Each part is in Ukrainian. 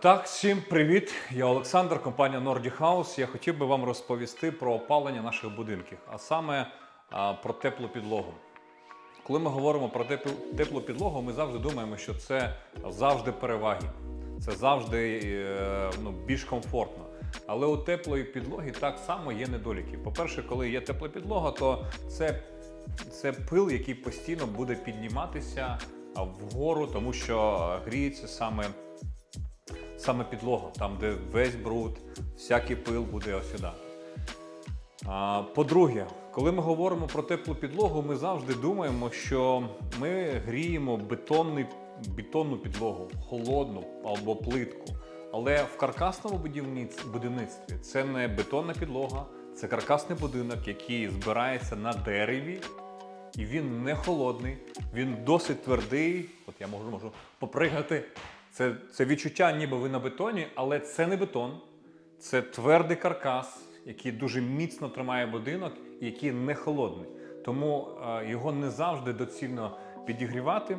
Так, всім привіт! Я Олександр, компанія Nordic House. Я хотів би вам розповісти про опалення наших будинків, а саме про теплу підлогу. Коли ми говоримо про теплу, підлогу, ми завжди думаємо, що це завжди переваги, це завжди е, ну, більш комфортно. Але у теплої підлоги так само є недоліки. По-перше, коли є тепла підлога, то це, це пил, який постійно буде підніматися вгору, тому що гріється саме саме підлога, там, де весь бруд, всякий пил буде осідати. А, По-друге, коли ми говоримо про теплу підлогу, ми завжди думаємо, що ми гріємо бетонний, бетонну підлогу, холодну або плитку. Але в каркасному будівництві це не бетонна підлога, це каркасний будинок, який збирається на дереві, і він не холодний, він досить твердий. От я можу, можу попригати. Це, це відчуття, ніби ви на бетоні, але це не бетон, це твердий каркас, який дуже міцно тримає будинок і який не холодний. Тому е, його не завжди доцільно підігрівати,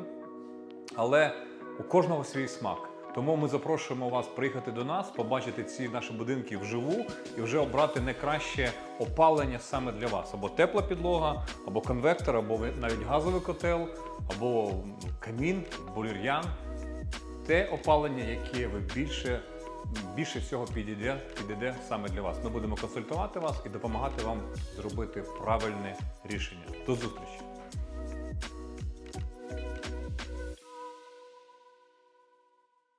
але у кожного свій смак. Тому ми запрошуємо вас приїхати до нас, побачити ці наші будинки вживу і вже обрати найкраще опалення саме для вас: або тепла підлога, або конвектор, або навіть газовий котел, або камін, булір'ян. Те опалення, яке ви більше, більше всього підійде, підійде саме для вас. Ми будемо консультувати вас і допомагати вам зробити правильне рішення. До зустрічі!